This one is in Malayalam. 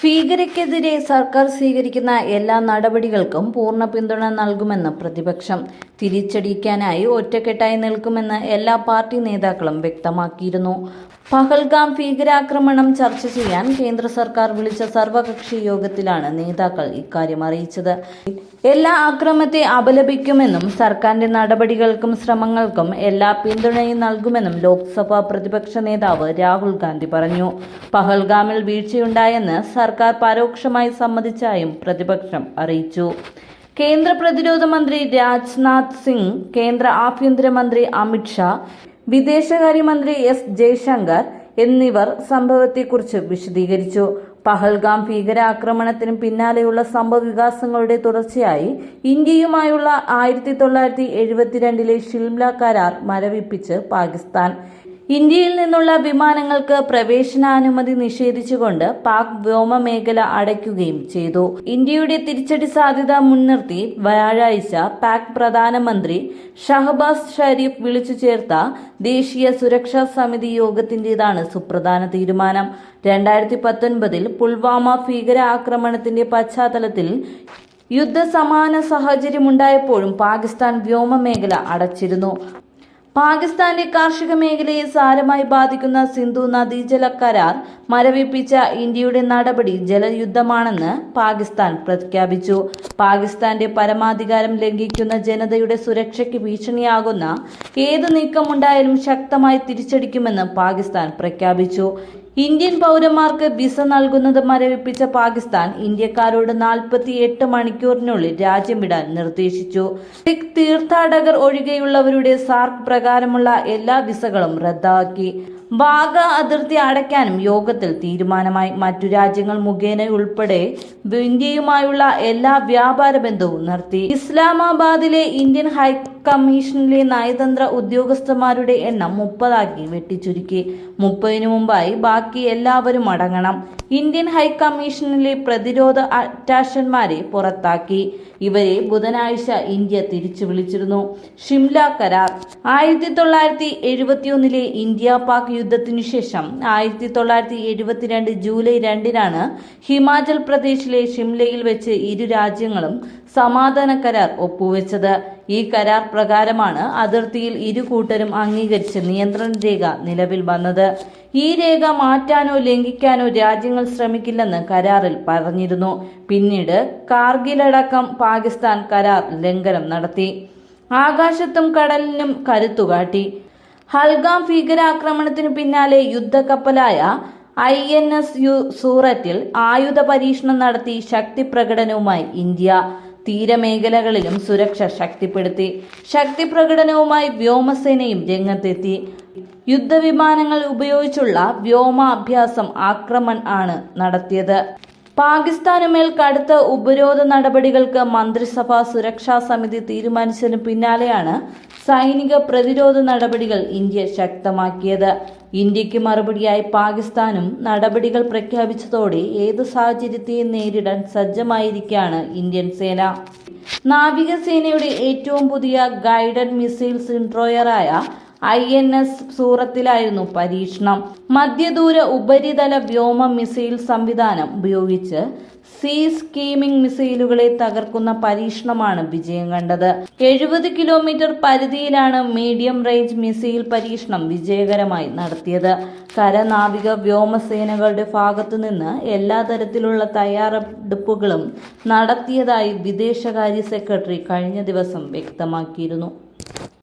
ഭീകരയ്ക്കെതിരെ സർക്കാർ സ്വീകരിക്കുന്ന എല്ലാ നടപടികൾക്കും പൂർണ പിന്തുണ നൽകുമെന്ന് പ്രതിപക്ഷം. തിരിച്ചടിക്കാനായി ഒറ്റക്കെട്ടായി നിൽക്കുമെന്ന് എല്ലാ പാർട്ടി നേതാക്കളും വ്യക്തമാക്കിയിരുന്നു. പഹൽഗാം ഭീകരാക്രമണം ചർച്ച ചെയ്യാൻ കേന്ദ്ര സർക്കാർ വിളിച്ച സർവകക്ഷി യോഗത്തിലാണ് നേതാക്കൾ ഇക്കാര്യം അറിയിച്ചത്. എല്ലാ അക്രമത്തെ അപലപിക്കുമെന്നും സർക്കാരിന്റെ നടപടികൾക്കും ശ്രമങ്ങൾക്കും എല്ലാ പിന്തുണയും നൽകുമെന്നും ലോക്സഭാ പ്രതിപക്ഷ നേതാവ് രാഹുൽ ഗാന്ധി പറഞ്ഞു. പഹൽഗാമിൽ വീഴ്ചയുണ്ടായെന്ന് സർക്കാർ പരോക്ഷമായി സമ്മതിച്ചായും പ്രതിപക്ഷം അറിയിച്ചു. കേന്ദ്ര പ്രതിരോധ മന്ത്രി രാജ്നാഥ് സിംഗ് കേന്ദ്ര ആഭ്യന്തരമന്ത്രി അമിത്ഷാ വിദേശകാര്യമന്ത്രി എസ് ജയശങ്കർ എന്നിവർ സംഭവത്തെക്കുറിച്ച് വിശദീകരിച്ചു. പഹൽഗാം ഭീകരാക്രമണത്തിന് പിന്നാലെയുള്ള സംഭവവികാസങ്ങളുടെ തുടർച്ചയായി ഇന്ത്യയുമായുള്ള ആയിരത്തി തൊള്ളായിരത്തി എഴുപത്തിരണ്ടിലെ ഷിംല കരാർ മരവിപ്പിച്ച് പാകിസ്ഥാൻ. ഇന്ത്യയിൽ നിന്നുള്ള വിമാനങ്ങൾക്ക് പ്രവേശനാനുമതി നിഷേധിച്ചുകൊണ്ട് പാക് വ്യോമമേഖല അടയ്ക്കുകയും ചെയ്തു. ഇന്ത്യയുടെ തിരിച്ചടി സാധ്യത മുൻനിർത്തി വ്യാഴാഴ്ച പാക് പ്രധാനമന്ത്രി ഷഹബാസ് ഷരീഫ് വിളിച്ചു ചേർത്ത ദേശീയ സുരക്ഷാ സമിതി യോഗത്തിന്റേതാണ് സുപ്രധാന തീരുമാനം. രണ്ടായിരത്തി പത്തൊൻപതിൽ പുൽവാമ ഭീകരാക്രമണത്തിന്റെ പശ്ചാത്തലത്തിൽ യുദ്ധസമാന സാഹചര്യമുണ്ടായപ്പോഴും പാകിസ്ഥാൻ വ്യോമമേഖല അടച്ചിരുന്നു. പാകിസ്ഥാന്റെ കാർഷിക മേഖലയെ സാരമായി ബാധിക്കുന്ന സിന്ധു നദീജല കരാർ മരവിപ്പിച്ച ഇന്ത്യയുടെ നടപടി ജലയുദ്ധമാണെന്ന് പാകിസ്ഥാൻ പ്രഖ്യാപിച്ചു. പാകിസ്ഥാന്റെ പരമാധികാരം ലംഘിക്കുന്ന ജനതയുടെ സുരക്ഷയ്ക്ക് ഭീഷണിയാകുന്ന ഏത് നീക്കമുണ്ടായാലും ശക്തമായി തിരിച്ചടിക്കുമെന്ന് പാകിസ്ഥാൻ പ്രഖ്യാപിച്ചു. ഇന്ത്യൻ പൗരന്മാർക്ക് വിസ നൽകുന്നത് മരവിപ്പിച്ച പാകിസ്ഥാൻ ഇന്ത്യക്കാരോട് നാൽപ്പത്തി എട്ട് മണിക്കൂറിനുള്ളിൽ രാജ്യം വിടാൻ നിർദ്ദേശിച്ചു. സിഖ് തീർത്ഥാടകർ ഒഴികെയുള്ളവരുടെ സാർക്ക് പ്രകാരമുള്ള എല്ലാ വിസകളും റദ്ദാക്കി. വാഗ അതിർത്തി അടയ്ക്കാനും യോഗത്തിൽ തീരുമാനമായി. മറ്റു രാജ്യങ്ങൾ മുഖേന ഉൾപ്പെടെ ഇന്ത്യയുമായുള്ള എല്ലാ വ്യാപാര ബന്ധവും നിർത്തി. ഇസ്ലാമാബാദിലെ ഇന്ത്യൻ ഹൈക്കമ്മീഷനിലെ നയതന്ത്ര ഉദ്യോഗസ്ഥന്മാരുടെ എണ്ണം മുപ്പതാക്കി വെട്ടിച്ചുരുക്കി. മുപ്പതിനു മുമ്പായി ബാക്കി എല്ലാവരും അടങ്ങണം. ഇന്ത്യൻ ഹൈക്കമ്മീഷനിലെ പ്രതിരോധ അറ്റാഷന്മാരെ പുറത്താക്കി. ഇവരെ ബുധനാഴ്ച ഇന്ത്യ തിരിച്ചു വിളിച്ചിരുന്നു. ഷിംല കരാർ. ആയിരത്തി തൊള്ളായിരത്തി എഴുപത്തിയൊന്നിലെ ഇന്ത്യ പാക് യുദ്ധത്തിനു ശേഷം ആയിരത്തി തൊള്ളായിരത്തി എഴുപത്തിരണ്ട് ജൂലൈ രണ്ടിനാണ് ഹിമാചൽ പ്രദേശിലെ ഷിംലയിൽ വെച്ച് ഇരു രാജ്യങ്ങളും സമാധാന കരാർ ഒപ്പുവെച്ചത്. ഈ കരാർ പ്രകാരമാണ് അതിർത്തിയിൽ ഇരു കൂട്ടരും അംഗീകരിച്ച നിയന്ത്രണ രേഖ നിലവിൽ വന്നത്. ഈ രേഖ മാറ്റാനോ ലംഘിക്കാനോ രാജ്യങ്ങൾ ശ്രമിക്കില്ലെന്ന് കരാറിൽ പറഞ്ഞിരുന്നു. പിന്നീട് കാർഗിലടക്കം പാകിസ്ഥാൻ കരാർ ലംഘനം നടത്തി. ആകാശത്തും കടലിനും കരുത്തുകാട്ടി. ഹൽഗാം ഭീകരാക്രമണത്തിനു പിന്നാലെ യുദ്ധക്കപ്പലായ ഐ എൻ എസ് യു സൂററ്റിൽ ആയുധ പരീക്ഷണം നടത്തി ശക്തി പ്രകടനവുമായി ഇന്ത്യ തീരമേഖലകളിലും സുരക്ഷ ശക്തിപ്പെടുത്തി. ശക്തി പ്രകടനവുമായി വ്യോമസേനയും രംഗത്തെത്തി. യുദ്ധവിമാനങ്ങൾ ഉപയോഗിച്ചുള്ള വ്യോമാഭ്യാസം ആക്രമൺ ആണ് നടത്തിയത്. പാകിസ്ഥാനുമേൽ കടുത്ത ഉപരോധ നടപടികൾക്ക് മന്ത്രിസഭാ സുരക്ഷാ സമിതി തീരുമാനിച്ചതിന് പിന്നാലെയാണ് സൈനിക പ്രതിരോധ നടപടികൾ ഇന്ത്യ ശക്തമാക്കിയത്. ഇന്ത്യയ്ക്ക് മറുപടിയായി പാകിസ്ഥാനും നടപടികൾ പ്രഖ്യാപിച്ചതോടെ ഏത് സാഹചര്യത്തെയും നേരിടാൻ സജ്ജമായിരിക്കുകയാണ് ഇന്ത്യൻ സേന. നാവികസേനയുടെ ഏറ്റവും പുതിയ ഗൈഡഡ് മിസൈൽ സിൻട്രോയറായ ഐ എൻ എസ് സൂറത്തിലായിരുന്നു പരീക്ഷണം. മധ്യദൂര ഉപരിതല വ്യോമ മിസൈൽ സംവിധാനം ഉപയോഗിച്ച് സീ സ്കീമിംഗ് മിസൈലുകളെ തകർക്കുന്ന പരീക്ഷണമാണ് വിജയം കണ്ടത്. എഴുപത് കിലോമീറ്റർ പരിധിയിലാണ് മീഡിയം റേഞ്ച് മിസൈൽ പരീക്ഷണം വിജയകരമായി നടത്തിയത്. കരനാവിക വ്യോമസേനകളുടെ ഭാഗത്തുനിന്ന് എല്ലാ തരത്തിലുള്ള തയ്യാറെടുപ്പുകളും നടത്തിയതായി വിദേശകാര്യ സെക്രട്ടറി കഴിഞ്ഞ ദിവസം വ്യക്തമാക്കിയിരുന്നു.